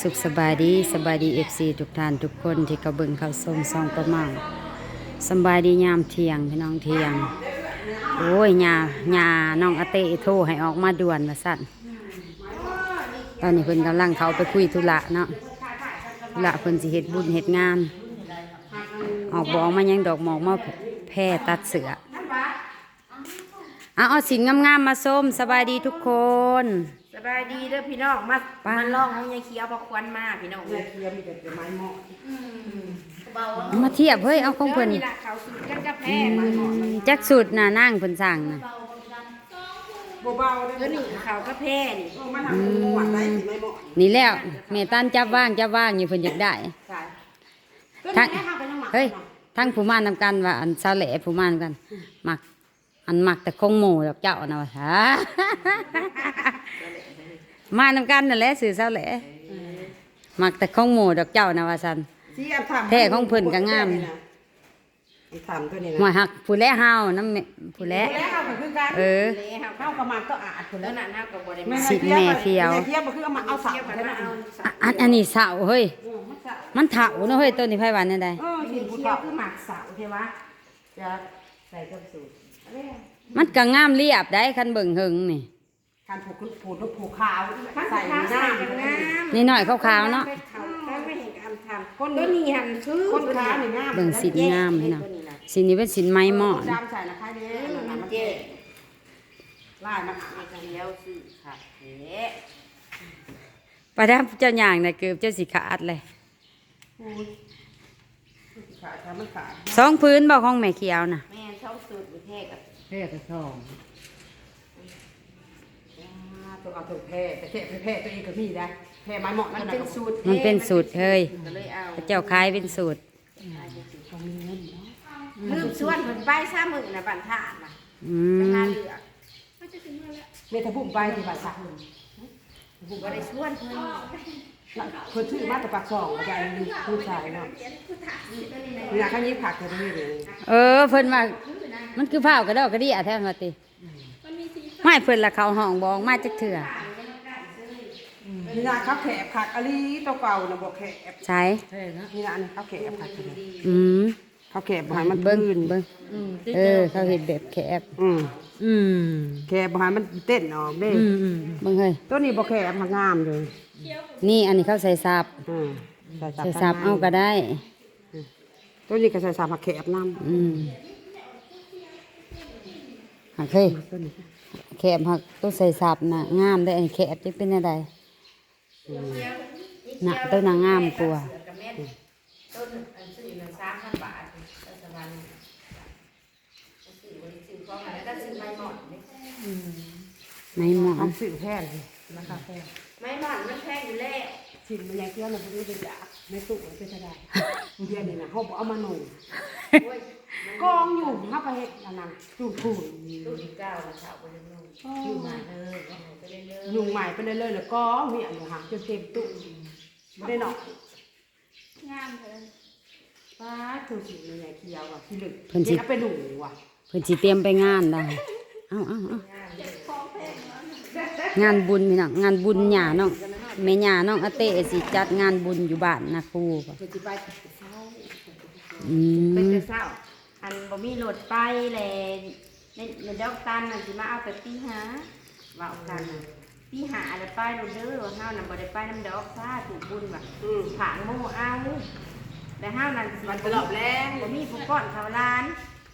สุขสบายดีสบายดีเอฟซีทุกท่านทุกคนที่เขาเบิงเขาส่งซองประมาสบายดียามเที่ยงพี่น้องเที่ยง โอ้ยยายาน้องอเต้โทรให้ออกมาด่วนมาสั่นตอนนี้เพิ่นกำลังเขาไปคุยธุระเนาะธุระเพิ่นสิเฮ็ดบุญเฮ็ดงาน ออกบอกมายังดอกหมอกมาแพร่ตัดเสือเอาเอสินงามๆมาส้มสบายดีทุกคน บายดีเด้อพี่น้องมาป้า มาลองของยายเคียวพอควันมาพี่น้องเลยเอามาเทียบเฮ้ยเอาของเพิ่นนี่ละเขาสูตรกันกาแฟจักสุดน่ะนั่งเพิ่นสั่งน่ะแล้วนี่เขากาแฟนี่นี่แล้วแม่ตันจับว่างจับว่างอยู่เพิ่นอยากได้ ใช่ทั้งเฮ้ยทั้งผู้มานำกันว่าอันเสาแหล่ผู้มานำกันมักอันมักแต่คงหมูดอกเจ้านะว่าฮะ มานำกันนั่นแหละสื่อเสาแหล่มักแต่คงหมูดอกเจ้านะว่าซั่นแท้ของเพิ่นก็งามถามตัวนี้หัวนะหักผู้แลเฮานํผู้แลแล้วเขาก็คือกันเออเลยเขาเข้ากับมาก็อาดคนแล้แล้ววนั่นเขาก็บ่ได้แม่มาสิแม่เคี้ยว แม่เคี้ยวมันคือเอามาเอาสาวเคี่ยวกันใช่ไหมมาเอาอะอันอันนี้เสาเฮ้ย เออมันสาวมันเถาเนาะเฮ้ยตัวนี้ไผว่าแน่ใดเออเคีสินผู้่ยเฒ่าวคือหมักเสาใช่ไหมจะใส่กับสูตร มันก็งามเรียบได้คันเบิ่งหึงนี่ การผูกผูกผูกขาวข้างใส่ข้างหน้าใส่กันงามนี่หน่อยขาวๆเนาะเขาก็ไม่เห็นการทำคนตัวนี้หันคือคนขาหนึ่งงามเบิ่งสินงามพี่น้องสินนี้เป็นสินไม้หมอนดำใส่นะคะเด้อมันมันมันเจ๊ลายมันมาเคี้ยวสิค่ะเอ๊ะประดับเจ้าอย่างน่ะเกือบเจ้าสิขาดเลยขาดมันขาดสองพื้นบ่ของแม่เขียวน่ะแม่ชอบสูตรวิเทศกับแพ้กระชอง ตัวเอาตัวแพ้แต่แพ้แพ้ตัวเองก็มีได้แพ้ไม้เหมาะมันนั่นเป็นน่ะสูตรมันเป็นสูตรเฮ้ยก็เลยเอาเจ้าขายเป็นสูตร ลืมส่วนผลไปซ้ามือนะบันทานนะอืราคามเหลือเมตาพุ่มไปที่ภาษาบ่ได้ส่วนเพิ่นคนชื่อมาจากปากซองใจผู้ชายเนาะเวลาเขายิบผักจะไม่เลยเออเพิ่นว่ามันคือผ้าวกระดอกกระดี่อะแท้ว่าติ ไม่เพิ่นละเขาห้องบองมาจักเถื่อนี่นะเขาแขกผักอลีตัวเก่านะบอกแขกใช่นี่นะอันนี้เขาแขกผักอืมเขาแขกบ่ให้มันเบิ่งพื้นเบิ่งเออ เขาเฮ็ดแบบแคบอืมอืมแขกบ่ให้มันเต้นออกเด้อืมอืมเบิ่งเฮ้ยตัวนี้บ่แขกผักงามเลยนี่อันนี้เขาใส่ซับอืมใส่ซับเอาก็ได้ ตัวนี้ก็ใส่ซับผักแขกน้ำอืมหักเฮ้ยตัวนี้ แคบหักตัวใส่สับน่ะงามได้อันนี้แคบจะเป็นอะไรน่ะตัวน่ะงามกว่ากับแม่ต้นอันซื้อมัน3,000บาทรัฐบาลซื้อบ่ได้ซื้อของแล้วก็ซื้อไม้หมอนนี่ไม่หมออันนสื่อแพงราคาแพงไม้หมอนมันแพงอยู่แล้วชิ้นมันยังเกี้ยวนะพวกนี้เป็นยาในตู้มันเป็นจะได้เดี๋ยวนี้นะเขาบอกเอามาหน่อยโอ้ย กองอยู่ห้าไปเฮ็ดอันนั้นจูดพูนตู้ที่เก้านะเช้าบ่ได้นุ่อยู่มาเลยเอาไปเลยเลยยุงใหม่ไปเรื่อยๆแล้วก็เหี่ยอยู่ห่างจนเต็มตู้ไม่ได้หนอกงามเพิ่นป้าถูกสิมันใหญ่เคี้ยวอะที่ลึกเพิ่นสิเอาไปหนูว่ะเพิ่นสิเตรียมไปงานได้เอาเอาเอางานบุญพี่น้องงานบุญหย่าน้องแม่หย่าน้องอาเต้สิจัดงานบุญอยู่บ้านนะครูเพิ่นสิไปอืเป็นม แต่เช้า อันบ่มีรถไปแลในในดอกตันน่ะสิมาเอาแต่ตีห้าว่าเอากันน่ะตีห้าแล้วไปโดนเด้อว่าเฮาน่ะบ่ได้ไปน้ำดอกซ่าถูกบุญว่ะอืมผางโมเอาแต่ห้านั่นสิมันตลอบแรงบ่มีผู้ป้อนเขาวร้าน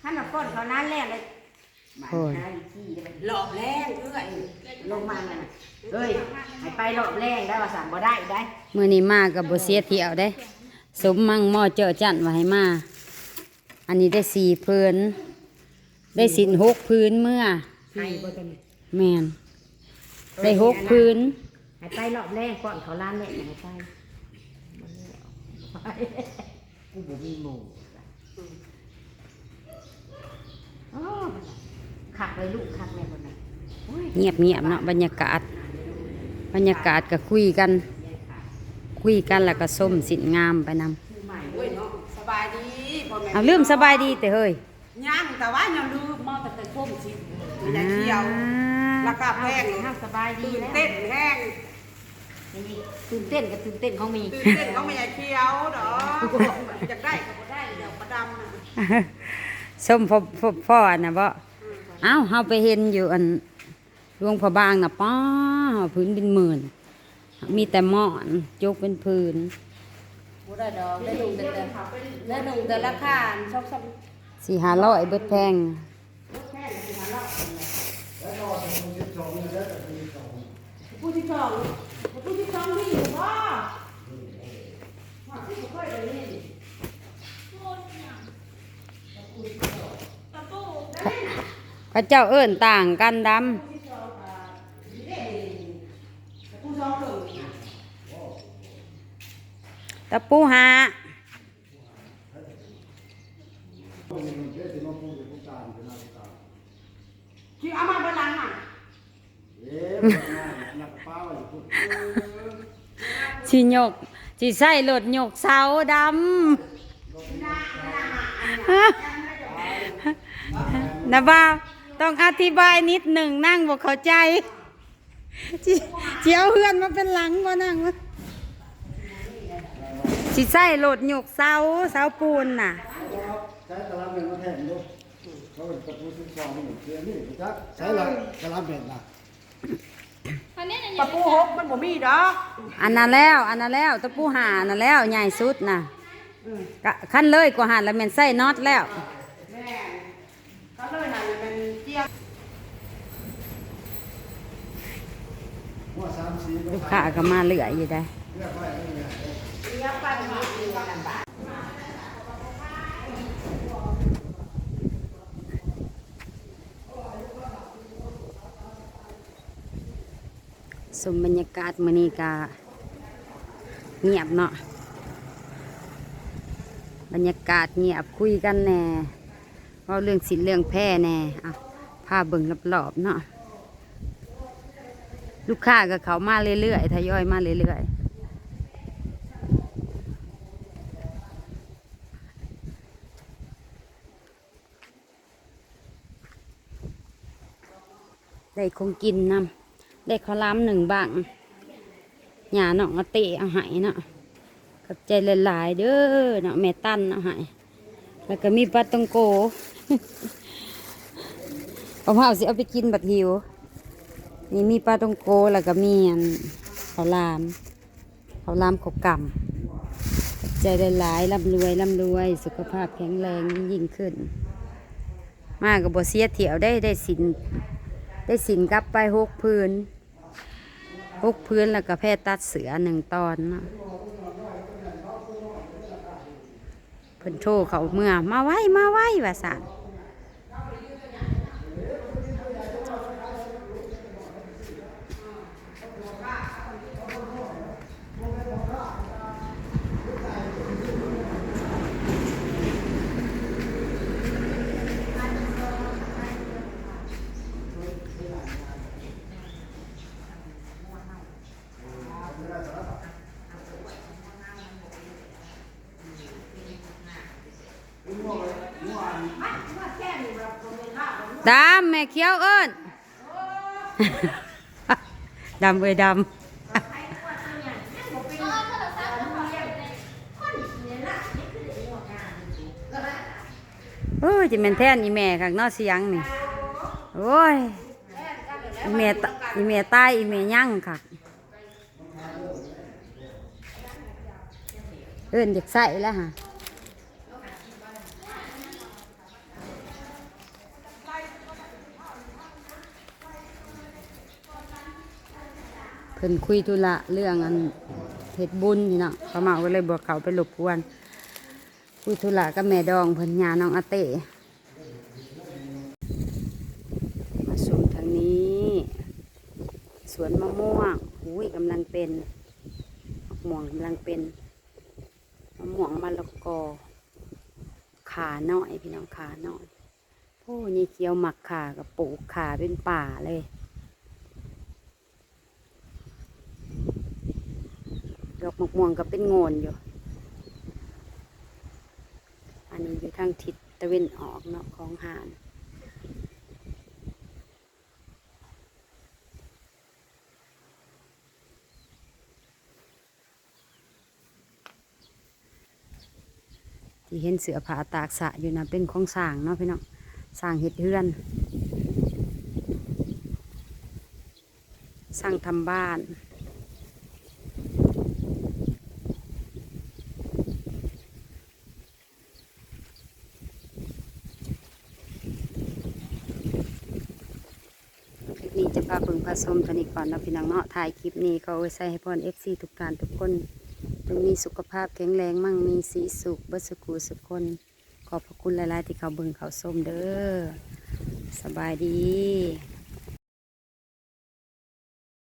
ท่านน่ะป้อนเขาวร้านแล้วเลยบ้านหาอีกที่ได้ไหมหลอบแรงเอื้อยลงมาน่ะเอ้ยให้ไปรอบแรงได้ว่าสั่งบ่ได้ได้มื้อนี้มาก็บ่เสียเที่ยวเด้ สมมั่งหม้อเจอจันว่าให้มา อันนี้ได้สี่พื้น ได้สินหกพื้นเมื่อให้บ่ตัวนี้แมนได้หกพื้นให้ไปรอบแรกก่อนเขาร้านแรกให้ไปบ่แล้วไปกูบ่มีหมู่อ๋อขักเลยลูกขักแม่คนนั้นโอ้ยเงียบเงียบๆเนาะบรรยากาศ บรรยากาศก็คุยกัน คุยกันแล้วก็ส้มสินงามไปนำ โอ้ยเนาะสบายดีพ่อแม่ เอาลืมสบายดีแต่เฮ้ยยังแต่ว่ายังลืมมอแต่แต่พ่มสิมันยังเคี้ยวราคาแพงห้าสบายดีตื่นแล้วเต้นแห้งนี่ตื่นเต้นกับตื่นเต้นของมีตื่นเต้นเขาไม่อยากเคี้ยวดอกอยากได้ก็บ่ได้เดี๋ยวประดำน่ะส้มพ่อพ่อพ่อน่ะบ่เอ้าเฮาไปเห็นอยู่อันหลวงพระบางน่ะป้าพื้นเป็นหมื่น มีแต่หมอนยกเป็นพื้น บ่ได้ดอกได้ดุงแต่แต่ได้ดุงแต่ราคาชอบซ้สี่ห้าร้อยเบิดแพงผู้ที่สองผู้ที่สองที่อยู่บ่พระเจ้าเอิ้นต่างกันดผู้สองเลยำตะปูหาที่เอามาเบนหลังอะสิยกสิใส่รถยกเสาดำนะบ่าวต้องอธิบายนิดหนึ่งนั่งบอกเข้าใจสิสิเอาเฮือนมาเป็นหลังบ่นั่งวะ สิใส่รถยกเสาเสาปูนน่ะใช้ตะลับเป็นมาแทนดูเขาเป็นตะปูที่สองนี่เสียนี่จักใช้ละตะลับเป็นนะตะปูหกมันบ่มีดอกอันนั้นแล้วอันนั้นแล้วตะปูหาอันนั้นแล้วใหญ่สุดน่ะกะขั้นเลยกว่าหันแล้วแม่นใส่น็อตแล้วแม่ก็เลยหันเป็นเจียบหัวสามสีลูกค้าก็มาเหลืออยู่ได้ เลือกไว้ไม่เนี่ยเจียบไปมาเจียบลำบากสมบรรยากาศมื้อนี้ก็เงียบเนาะบรรยากาศเงียบคุยกันแน่เว่าเรื่องสินเรื่องแพร่แน่อะพาเบิ่งรอบๆเนาะลูกค้าก็เขามาเรื่อยๆทยอยมาเรื่อยๆ ได้คงกินนำได้ข้าวล้ำหนึ่งบังหยาเนาะมาเตะเอาหายเนาะกับใจหลายๆเด้อเนาะแม่ตั้นเอาหายแล้วก็มีปลาตองโกเอาเผาสิเอาไปกินบัดหิว นี่มีปลาตองโกแล้วก็มีอันข้าวลามข้าวลามขบกำใจหลายๆร่ำรวยร่ำรวย สุขภาพแข็งแรงยิ่งขึ้น มากกับบเสียเถียวได้ได้สิน ได้สินกลับไปหกพื้นหกพื้นแล้วก็แพทย์ตัดเสือหนึ่งตอนเนาะเพิ่นโชว์เขาเมื่อมาไว้มาไว้ว่าสั่น ดำแม่เขียวเอิ้นดำเอ้ยดำโอ้ยจะเป็นแท่นอีแม่ข้างนอกเสียงนี่โอ้ยอีแม่ตอีแม่ตายอีแม่ยั่งค่ะเอินเด็กใส่แล้วฮะ พิ่นคุยธุระเรื่องอันเฮ็ดบุญนี่เนาะป้าเมาก็เลยบอกเขาไปหลบกวนคุยธุระกับแม่ดองเพิ่นยาน้องอาเต้มาสูงทางนี้ สวนมะม่วงอุ้ยกำลังเป็นมะม่วงกำลังเป็นมะม่วงมะละกอขาหน่อยพี่น้องขาหน่อยโอ้ยายเขียวหมักขากับปลูกขาเป็นป่าเลย ดอกหมกม่วงก็เป็นโงนอยู่ อันนี้อยู่ทางทิศตะเวนออกเนาะของหานที่เห็นเสือผาตากสะอยู่นะเป็นของสางเนาะพี่น้องสางเห็ดเฮือนสร้างทำบ้าน นี้จะพาเบิ่งพาชมตัวนี้ก่อนเนาะพี่น้องเนาะถ่ายคลิปนี้ก็เอาไว้ใส่ให้พรเอฟซีทุกการทุกคนจงมีสุขภาพแข็งแรงมั่งมีสีสุขเบิดสุขูสุขคน ขอบพระคุณหลาย ๆ ที่เขาเบิ่งเขาชมเด้อสบายดี